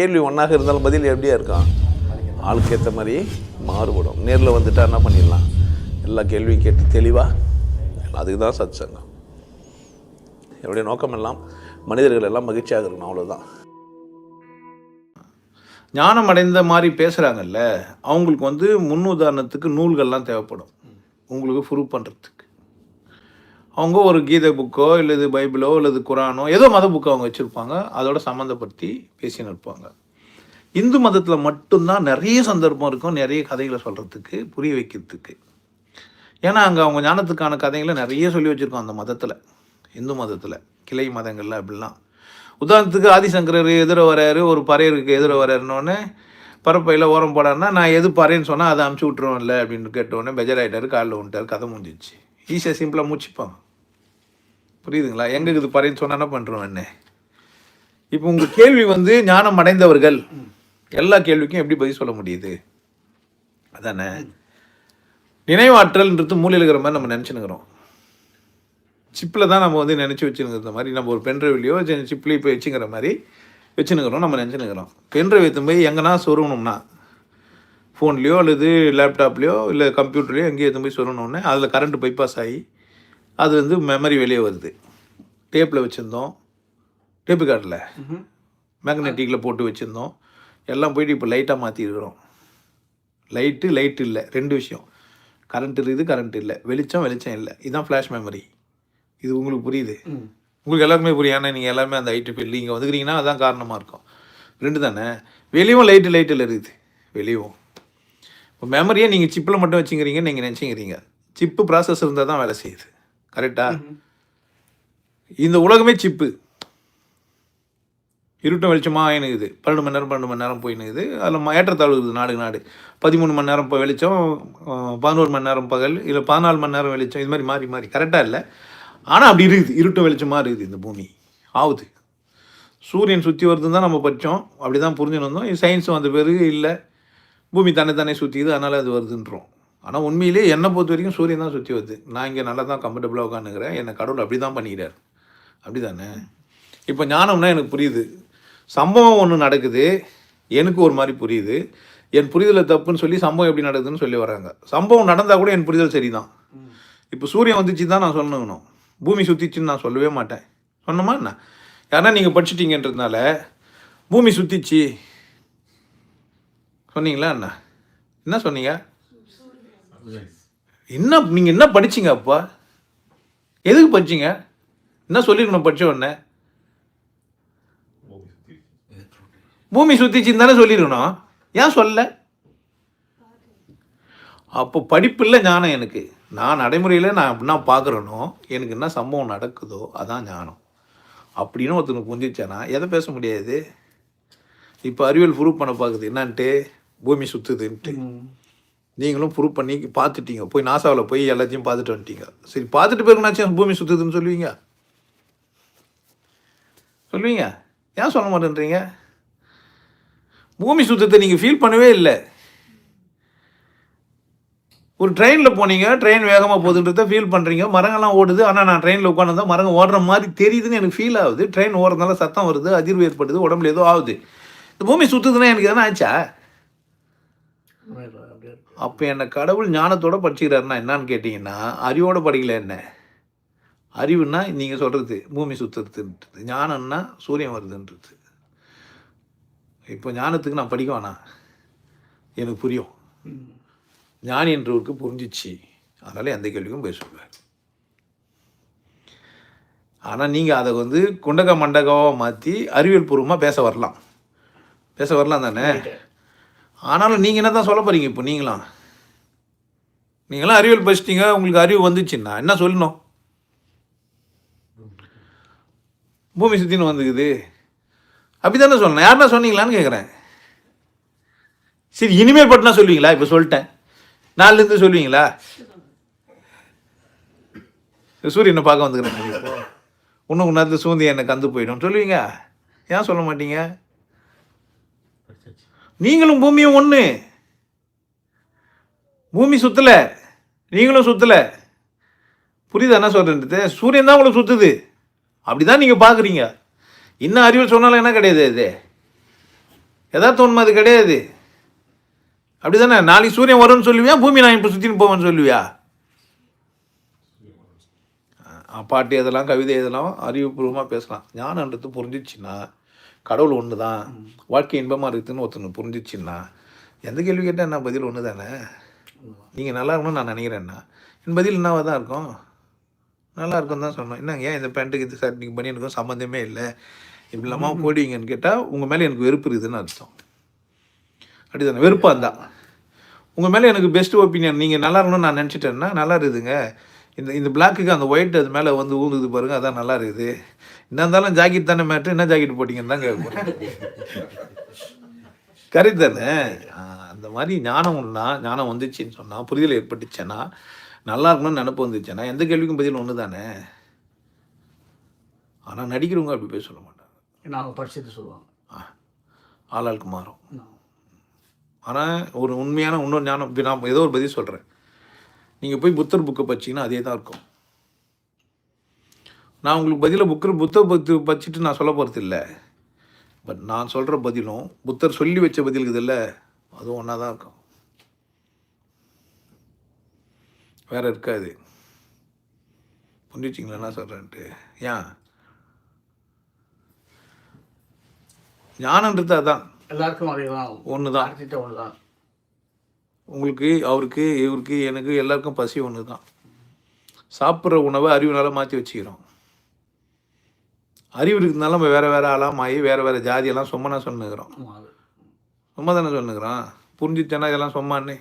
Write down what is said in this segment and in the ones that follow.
கேள்வி ஒன்றாக இருந்தாலும் பதில் எப்படியா இருக்கான் ஆளுக்கு ஏற்ற மாதிரி மாறுபடும். நேரில் வந்துட்டா என்ன பண்ணிடலாம்? எல்லா கேள்வியும் கேட்டு தெளிவாக அதுக்கு தான் சத் சங்கம் என்னுடைய நோக்கம் எல்லாம் மனிதர்கள் எல்லாம் மகிழ்ச்சியாக இருக்கணும் அவ்வளோதான் ஞானம் அடைந்த மாதிரி பேசுகிறாங்கல்ல அவங்களுக்கு வந்து முன்னுதாரணத்துக்கு நூல்கள்லாம் தேவைப்படும். உங்களுக்கு ப்ரூவ் பண்ணுறதுக்கு அவங்க ஒரு கீதை புக்கோ இல்லது பைபிளோ இல்லது குரானோ ஏதோ மத புக்கோ அவங்க வச்சுருப்பாங்க. அதோட சம்மந்தப்படுத்தி பேசின்னு இருப்பாங்க. இந்து மதத்தில் மட்டும்தான் நிறைய சந்தர்ப்பம் இருக்கும் நிறைய கதைகளை சொல்கிறதுக்கு புரிய வைக்கிறதுக்கு. ஏன்னா அங்கே அவங்க ஞானத்துக்கான கதைகளை நிறைய சொல்லி வச்சுருக்கோம் அந்த மதத்தில் இந்து மதத்தில் கிளை மதங்களில் அப்படிலாம். உதாரணத்துக்கு ஆதிசங்கரர் எதிர வராரு ஒரு பறையருக்கு எதிர வராருன்னொடனே பரப்பையில் ஓரம் போடாருன்னா நான் எது பறையன்னு சொன்னால் அதை அமுச்சு விட்ருவோம்ல அப்படின்னு கேட்டோடனே பெஜராயிட்டார் காலில் விட்டார் கதை முடிஞ்சிச்சு. ஈஸியாக சிம்பிளாக முடிச்சுப்பாங்க. புரியுதுங்களா? எங்கே இது பறையன்னு சொன்னால் என்ன பண்ணுறோம் என்ன? இப்போ உங்கள் கேள்வி வந்து ஞானம் அடைந்தவர்கள் எல்லா கேள்விக்கும் எப்படி பதில் சொல்ல முடியுது? அதானே? நினைவாற்றல்ன்றது மூலையில் இருக்கிற மாதிரி நம்ம நினச்சினுக்கிறோம் சிப்பில் தான் நம்ம வந்து நினச்சி வச்சுனுங்கிற மாதிரி நம்ம ஒரு பென்ட்ரைவ்லையோ சிப்லேயும் இப்போ வச்சுங்கிற மாதிரி வச்சுனுக்கிறோம் நம்ம நினச்சினுக்கிறோம் பென்ட்ரைவ் எடுத்து போய் எங்கன்னா சொருகணும்னா ஃபோன்லேயோ அல்லது லேப்டாப்லேயோ இல்லை கம்ப்யூட்டர்லேயோ எங்கேயோ எடுத்து போய் சொருகணுன்னே அதில் கரண்ட் பைபாஸ் ஆகி அது வந்து மெமரி வெளியே வருது. டேப்பில் வச்சுருந்தோம். டேப்பு கார்டில் மேக்னெட்டிக்கில் போட்டு வச்சுருந்தோம். எல்லாம் போயிட்டு இப்போ லைட்டாக மாற்றிருக்கிறோம் லைட்டு லைட் இல்லை. ரெண்டு விஷயம். கரண்ட் இருக்குது கரண்ட் இல்லை. வெளிச்சம் வெளிச்சம் இல்லை. இதுதான் ஃப்ளாஷ் மெமரி இது உங்களுக்கு புரியுது? உங்களுக்கு எல்லாருக்குமே புரியும். ஏன்னா நீங்கள் எல்லாருமே அந்த ஐடி ஃபீல்டு இங்கே வந்துக்கிறீங்கன்னா அதான் காரணமாக இருக்கும். ரெண்டு தானே? வெளியும் லைட்டு லைட்டில் இருக்குது. வெளியும் இப்போ மெமரியை நீங்கள் சிப்பில் மட்டும் வச்சுக்கிறீங்கன்னு நீங்கள் நினச்சிக்கிறீங்க. சிப்பு ப்ராசஸ் இருந்தால் தான் வேலை செய்யுது. கரெக்டாக இந்த உலகமே சிப்பு. இருட்டும் வெளிச்சமாக ஆயினுக்குது பன்னெண்டு மணி நேரம் பன்னெண்டு மணி நேரம் போயினுக்குது அதில் ஏற்றத்தாழ்வு இருக்குது நாடு நாடு. பதிமூணு மணி நேரம் இப்போ வெளிச்சம் பதினோரு மணி நேரம் பகல் இல்லை பதினாலு மணி நேரம் வெளிச்சம் இது மாதிரி மாறி மாறி. கரெக்டாக இல்லை? ஆனால் அப்படி இருக்குது. இருட்டும் வெளிச்சமாக இருக்குது இந்த பூமி. ஆகுது சூரியன் சுற்றி வருதுன்னு தான் நம்ம படித்தோம் அப்படி தான் புரிஞ்சுன்னு வந்தோம். சயின்ஸ் வந்த பிறகு இல்லை. பூமி தன்னை தானே சுற்றிது அதனால் அது வருதுன்றோம். ஆனால் உண்மையிலே என்னை பொறுத்த வரைக்கும் சூரியன் தான் சுற்றி வருது. நான் இங்கே நல்லா தான் கம்ஃபர்டபுளாக உட்காந்துக்கிறேன் என்னை கடவுள் அப்படி தான் பண்ணிக்கிறார். அப்படி தானே இப்போ ஞானம்னா எனக்கு புரியுது. சம்பவம் ஒன்று நடக்குது. எனக்கு ஒரு மாதிரி புரியுது. என் புரிதலை தப்புன்னு சொல்லி சம்பவம் எப்படி நடக்குதுன்னு சொல்லி வராங்க சம்பவம் நடந்தால் கூட என் புரிதல் சரிதான். இப்போ சூரியன் வந்துச்சு தான் நான் சொல்லணும். பூமி சுற்றிச்சுன்னு நான் சொல்லவே மாட்டேன். சொன்னோமா என்ன? யாருன்னா நீங்கள் படிச்சுட்டீங்கன்றதுனால பூமி சுற்றிச்சு சொன்னீங்களா என்ன? என்ன சொன்னீங்க? என்ன நீங்கள் என்ன படிச்சீங்க அப்பா? எதுக்கு படிச்சீங்க? என்ன சொல்லிருக்கணும் படிச்ச உடனே? பூமி சுத்திச்சுன்னு தானே சொல்லிருக்கணும். ஏன் சொல்ல? அப்போ படிப்பில் ஞானம் எனக்கு. நான் நடைமுறையில் நான் எப்படின்னா பார்க்குறேனோ எனக்கு என்ன சம்பவம் நடக்குதோ அதான் ஞானம். அப்படின்னு ஒருத்தனுக்கு புரிஞ்சிச்சானா எதை பேச முடியாது? இப்போ அறிவியல் ப்ரூவ் பண்ண பார்க்குது என்னான்ட்டு? பூமி சுற்றுதுன்ட்டு நீங்களும் ப்ரூவ் பண்ணி பார்த்துட்டீங்க. போய் நாசாவில் போய் எல்லாத்தையும் பார்த்துட்டு வந்துட்டீங்க. சரி பார்த்துட்டு பிறகுனாச்சும் பூமி சுற்றுதுன்னு சொல்லுவீங்க? சொல்லுவீங்க? ஏன் சொல்ல மாட்டேன்றீங்க? பூமி சுத்தத்தை நீங்கள் ஃபீல் பண்ணவே இல்லை. ஒரு ட்ரெயினில் போனீங்க ட்ரெயின் வேகமாக போகுதுன்றத ஃபீல் பண்ணுறீங்க மரங்கள்லாம் ஓடுது. ஆனால் நான் ட்ரெயினில் உட்காந்துருந்தா மரங்கள் ஓடுற மாதிரி தெரியுதுன்னு எனக்கு ஃபீல் ஆகுது. ட்ரெயின் ஓடுறதுனால சத்தம் வருது அதிர்வு ஏற்படுது உடம்புல ஏதோ ஆகுது. இந்த பூமி சுற்றுதுன்னா எனக்கு எதனா ஆச்சா? அப்போ என்னை கடவுள் ஞானத்தோட படிச்சுக்கிறாருன்னா என்னன்னு கேட்டிங்கன்னா அறிவோட படிக்கல என்ன? அறிவுன்னா நீங்கள் சொல்கிறது பூமி சுற்றுறதுன்றது ஞானம்னா சூரியன் வருதுன்றது. இப்போ ஞானத்துக்கு நான் படிக்க வேணாம். எனக்கு புரியும். ஞானி என்றவருக்கு புரிஞ்சிச்சு. அதனால் எந்த கேள்விக்கும் போய் சொல்லுவார் ஆனால் நீங்கள் அதை வந்து குண்டக மண்டகமாக மாற்றி அறிவியல் பூர்வமாக பேச வரலாம். பேச வரலாம் தானே? ஆனாலும் நீங்கள் என்ன தான் சொல்ல போகிறீங்க இப்போ நீங்களாம்? நீங்களாம் அறிவியல் படிச்சிட்டிங்க உங்களுக்கு அறிவு வந்துச்சுன்னா என்ன சொல்லணும்? பூமி சுற்றின்னு வந்துக்குது. அப்படி தானே சொல்லணும்? யாருன்னா சொன்னீங்களான்னு கேட்குறேன் சரி இனிமேல் பட்டுனா சொல்லுவீங்களா? இப்போ சொல்லிட்டேன். நாலுலேருந்து சொல்லுவீங்களா? சூரியனை பார்க்க வந்துக்கிறேன். இன்னும் கொஞ்ச சூந்தி என்னை கந்து போயிடும். சொல்லுவீங்க? ஏன் சொல்ல மாட்டீங்க? நீங்களும் பூமியும் ஒன்று பூமி சுத்தலை. நீங்களும் சுத்தலை. புரியுதா என்ன சொல்கிறது சூரியன் தான் உங்களுக்கு சுற்றுது அப்படி தான் நீங்கள் பார்க்குறீங்க இன்னும் அறிவியல் சொன்னாலும் என்ன கிடையாது இது? எதார்த்த உண்மை அது கிடையாது. அப்படி தானே நாளைக்கு சூரியன் வரும்னு சொல்லுவியா? பூமி நான் இப்போ சுற்றின்னு போவேன்னு சொல்லுவியா? பாட்டு எதெல்லாம் கவிதை எதெல்லாம் அறிவுபூர்வமாக பேசலாம். ஞானன்றது புரிஞ்சிச்சுன்னா கடவுள் ஒன்று தான் வாழ்க்கை இன்பமாக இருக்குதுன்னு ஒருத்தனுக்கு புரிஞ்சிச்சுன்னா எந்த கேள்வி கேட்டால் என்ன பதில்? ஒன்று தானே நீங்கள் நல்லா இருக்கணும்னு நான் நினைக்கிறேன்னா. என் பதில் என்னவாக தான் இருக்கும்? நல்லா இருக்கும் தான் சொன்னோம் என்னங்க ஏன் இந்த பேண்ட்டுக்கு இது நீங்கள் பண்ணியிருக்கோம் சம்மந்தமே இல்லை? இப்படி இல்லாமல் போடுவீங்கன்னு கேட்டால் உங்கள் மேலே எனக்கு வெறுப்பு இருக்குதுன்னு அர்த்தம். அப்படிதானே? வெறுப்பாக இருந்தா. உங்கள் மேலே எனக்கு பெஸ்ட் ஒப்பீனியன் நீங்கள் நல்லா இருக்கணும்னு நான் நினச்சிட்டேன்னா நல்லா இருக்குதுங்க. இந்த இந்த பிளாக்குக்கு அந்த ஒயிட் அது மேலே வந்து ஊந்துது பாருங்க அதான் நல்லா இருக்குது. என்ன இருந்தாலும் ஜாக்கெட் தானே மேட்ரு என்ன ஜாக்கெட் போட்டிங்கன்னு தான் கேட்க கரெக்ட் தானே அந்த மாதிரி ஞானம் ஒன்றா ஞானம் வந்துச்சுன்னு சொன்னால் புரிதல் ஏற்பட்டுச்சுன்னா நல்லா இருக்கணும்னு நினப்பு வந்துச்சுன்னா எந்த கேள்விக்கும் பதில் ஒன்று தானே ஆனால் நடிக்கிறவங்க அப்படி போய் சொல்ல மாட்டாங்க. நாங்கள் படிச்சது சொல்லுவாங்க. ஆளாளுக்கு மாறும். ஆனால் ஒரு உண்மையான இன்னொரு ஞானம் இப்ப நான் ஏதோ ஒரு பதில் சொல்கிறேன் நீங்கள் போய் புத்தர் புக்கை படிச்சீங்கன்னா அதே தான் இருக்கும். நான் உங்களுக்கு பதிலாக புக்கர் புத்தர் புக்கு படிச்சுட்டு நான் சொல்ல போகிறது இல்லை பட் நான் சொல்கிற பதிலும் புத்தர் சொல்லி வச்ச பதில் இருக்குதுல்ல அதுவும் ஒன்றா தான் இருக்கும். வேற இருக்காது. புரிஞ்சிச்சிங்களா என்ன சொல்கிறேன்ட்டு ஏன்? ஞானன்றது அதான். எல்லாருக்கும் அதே தான் ஒன்று தான் ஒன்று தான் உங்களுக்கு அவருக்கு இவருக்கு எனக்கு எல்லாருக்கும் பசி ஒன்று தான் சாப்பிட்ற உணவை அறிவுனால மாற்றி வச்சுக்கிறோம். அறிவு இருக்கிறதுனால நம்ம வேறு வேறு ஆளாக ஆகி வேறு வேறு ஜாதியெல்லாம் சும்மா நான் சொன்னுக்கிறோம் சும்மா தானே சொன்னுக்கிறோம் புரிஞ்சுச்சேன்னா இதெல்லாம் சும்மான்னு.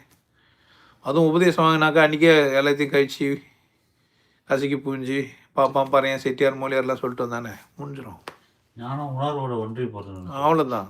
அதுவும் உபதேசம் வாங்கினாக்கா அன்றைக்கே எல்லாத்தையும் கழிச்சு கசக்கி புரிஞ்சு பாப்பான் பறையன் செட்டியார் மொழியார்லாம் சொல்லிட்டு வந்தானே முடிஞ்சிடும் ஞானம் உணர்வோட ஒன்றி போகிறது அவ்வளோதான்